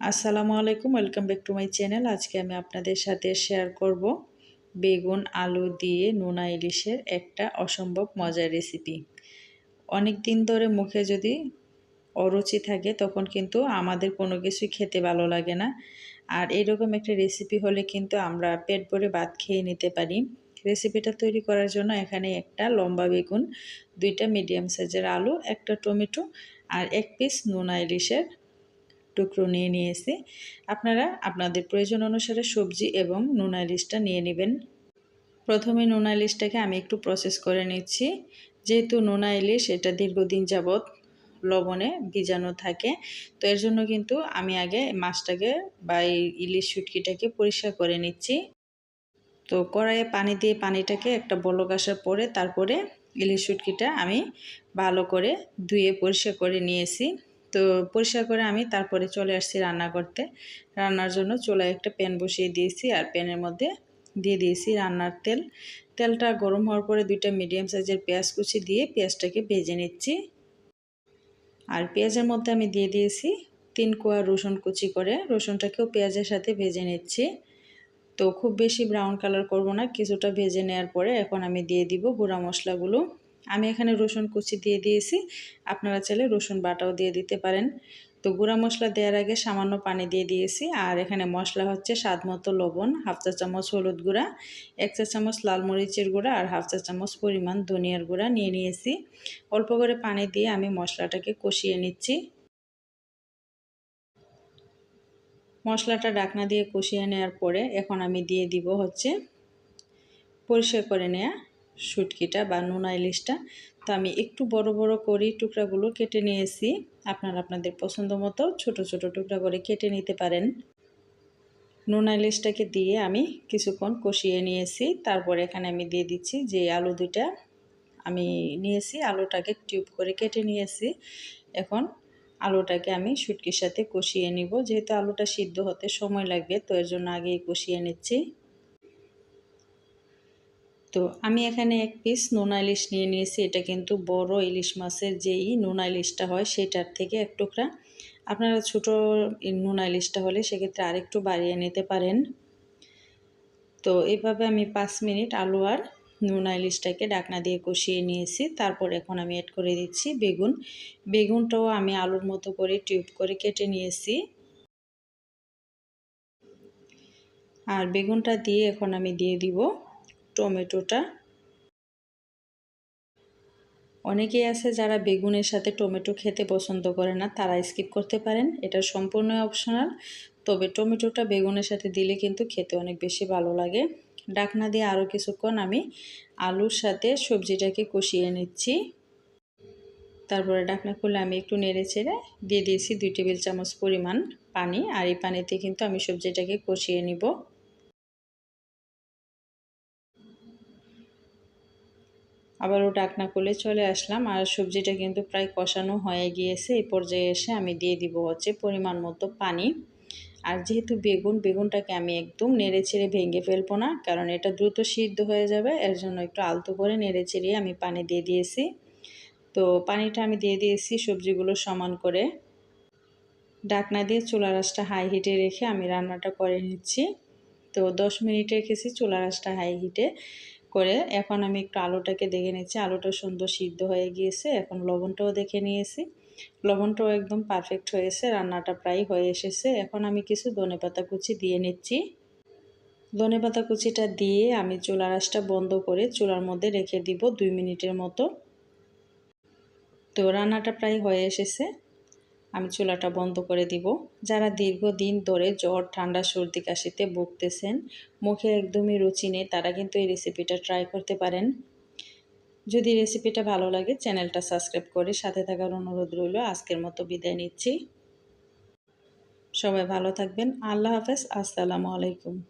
আসসালামু আলাইকুম, welcome back to my channel. আজকে আমি আপনাদের সাথে শেয়ার করব বেগুন, আলু দিয়ে নোনা ইলিশের একটা অসম্ভব মজার রেসিপি অনেক দিন ধরে মুখে যদি অরুচি থাকে, তখন কিন্তু আমাদের কোনো কিছুই খেতে ভালো লাগে না। আর এরকম একটা রেসিপি হলে কিন্তু আমরা পেট ভরে ভাত খেয়ে নিতে পারি। রেসিপিটা তৈরি করার জন্য এখানে একটা লম্বা বেগুন, দুইটা মিডিয়াম সাইজের আলু, একটা টমেটো আর এক পিস নোনা ইলিশের টুকরো নিয়ে নিয়েছি। আপনারা আপনাদের প্রয়োজন অনুসারে সবজি এবং নোনা ইলিশটা নিয়ে নেবেন। প্রথমে নোনা ইলিশটাকে আমি একটু প্রসেস করে নিচ্ছি। যেহেতু নোনা ইলিশ, এটা দীর্ঘদিন যাবৎ লবণে ভিজানো থাকে, তো এর জন্য কিন্তু আমি আগে মাছটাকে বা ইলিশ শুটকিটাকে পরিষ্কার করে নিচ্ছি। তো কড়াইয়ে পানি দিয়ে পানিটাকে একটা বলক আসার পরে তারপরে ইলিশ শুটকিটা আমি ভালো করে ধুয়ে পরিষ্কার করে নিয়েছি। তো পরিষ্কার করে আমি তারপরে চলে আসছি রান্না করতে। রান্নার জন্য চুলায় একটা প্যান বসিয়ে দিয়েছি আর প্যানের মধ্যে দিয়ে দিয়েছি রান্নার তেল। তেলটা গরম হওয়ার পরে দুইটা মিডিয়াম সাইজের পেঁয়াজ কুচি দিয়ে পেঁয়াজটাকে ভেজে নিচ্ছি। আর পেঁয়াজের মধ্যে আমি দিয়ে দিয়েছি তিন কোয়া রসুন কুচি করে। রসুনটাকেও পেঁয়াজের সাথে ভেজে নিচ্ছি। তো খুব বেশি ব্রাউন কালার করব না, কিছুটা ভেজে নেওয়ার পরে এখন আমি দিয়ে দিব গুঁড়া মশলাগুলো। আমি এখানে রসুন কুচি দিয়ে দিয়েছি। আপনারা চাইলে রসুন বাটাও দিয়ে দিতে পারেন। তো গুঁড়া মশলা দেওয়ার আগে সামান্য পানি দিয়ে দিয়েছি। আর এখানে মশলা হচ্ছে স্বাদ মতো লবণ, হাফ চা চামচ হলুদ গুঁড়া, এক চা চামচ লাল মরিচের গুঁড়া আর হাফ চা চামচ পরিমাণ ধনিয়ার গুঁড়া নিয়ে নিয়েছি। অল্প করে পানি দিয়ে আমি মশলাটাকে কষিয়ে নিচ্ছি। মশলাটা ডাকনা দিয়ে কষিয়ে নেওয়ার পরে এখন আমি দিয়ে দিব হচ্ছে পরিষ্কার করে নেওয়া শুটকিটা বা নোনা ইলিশটা। তো আমি একটু বড় বড় করে টুকরাগুলো কেটে নিয়েছি। আপনারা আপনাদের পছন্দ মতো ছোট ছোট টুকরা করে কেটে নিতে পারেন। নোনা ইলিশটাকে দিয়ে আমি কিছুক্ষণ কষিয়ে নিয়েছি। তারপর এখানে আমি দিয়ে দিচ্ছি যে আলু দুইটা। আমি নিয়েছি, আলুটাকে টিউব করে কেটে নিয়েছি। এখন আলুটাকে আমি শুটকির সাথে কষিয়ে নিব। যেহেতু আলুটা সিদ্ধ হতে সময় লাগবে, তো এর জন্য আগেই কষিয়ে নিচ্ছি। তো আমি এখানে এক পিস নোনা ইলিশ নিয়ে নিয়েছি। এটা কিন্তু বড় ইলিশ মাছের যেই নোনা ইলিশটা হয় সেটার থেকে এক টুকরা। আপনারা ছোটো নোনা ইলিশটা হলে সেক্ষেত্রে আরেকটু বাড়িয়ে নিতে পারেন। তো এইভাবে আমি পাঁচ মিনিট আলু আর নোনা ইলিশটাকে ডাকনা দিয়ে কষিয়ে নিয়েছি। তারপর এখন আমি অ্যাড করে দিচ্ছি বেগুন। বেগুনটাও আমি আলুর মতো করে টিউব করে কেটে নিয়েছি। আর বেগুনটা দিয়ে এখন আমি দিয়ে দিব। টমেটোটা। অনেকেই আছে যারা বেগুনের সাথে টমেটো খেতে পছন্দ করে না, তারা স্কিপ করতে পারেন। এটা সম্পূর্ণ অপশনাল তবে টমেটোটা বেগুনের সাথে দিলে কিন্তু খেতে অনেক বেশি ভালো লাগে। ডাকনা দিয়ে আরও কিছুক্ষণ আমি আলুর সাথে সবজিটাকে কষিয়ে নিচ্ছি। তারপরে ডাকনা খুলে আমি একটু নেড়ে চেড়ে দিয়ে দিয়েছি দুই টেবিল চামচ পরিমাণ পানি, আর এই পানিতে কিন্তু আমি সবজিটাকে কষিয়ে নিব। আবারও ডাকনা খুলে চলে আসলাম। আর সবজিটা কিন্তু প্রায় কষানো হয়ে গিয়েছে। এই পর্যায়ে এসে আমি দিয়ে দিব হচ্ছে পরিমাণ মতো পানি। আর যেহেতু বেগুন, বেগুনটাকে আমি একদম নেড়ে ছেড়ে ভেঙে ফেলব না, কারণ এটা দ্রুত সিদ্ধ হয়ে যাবে, এর জন্য একটু আলতো করে নেড়ে ছেড়ে আমি পানি দিয়ে দিয়েছি। তো পানিটা আমি দিয়ে দিয়েছি সবজিগুলো সমান করে। ডাকনা দিয়ে চুলা রাসটা হাই হিটে রেখে আমি রান্নাটা করে নিচ্ছি। তো দশ মিনিট রেখেছি চুলা রাসটা হাই হিটে করে এখন আমি একটু আলুটাকে দেখে নিচ্ছি। আলুটা সুন্দর সিদ্ধ হয়ে গিয়েছে। এখন লবণটাও দেখে নিয়েছি। লবণটাও একদম পারফেক্ট হয়েছে। রান্নাটা প্রায় হয়ে এসেছে। এখন আমি কিছু ধনে পাতা কুচি দিয়ে নিচ্ছি। ধনে পাতা কুচিটা দিয়ে আমি চুলা রাসটা বন্ধ করে চুলার মধ্যে রেখে দিব দুই মিনিটের মতো। তো রান্নাটা প্রায় হয়ে এসেছে। আমি চুলাটা বন্ধ করে দিব। যারা দীর্ঘদিন ধরে জ্বর, ঠান্ডা, সর্দি, কাশিতে ভুগতেছেন, মুখে একদমই রুচি নেই, তারা কিন্তু এই রেসিপিটা ট্রাই করতে পারেন। যদি রেসিপিটা ভালো লাগে, চ্যানেলটা সাবস্ক্রাইব করে সাথে থাকার অনুরোধ রইল। আজকের মতো বিদায় নিচ্ছি। সবাই ভালো থাকবেন। আল্লাহ হাফেজ। আসসালামু আলাইকুম।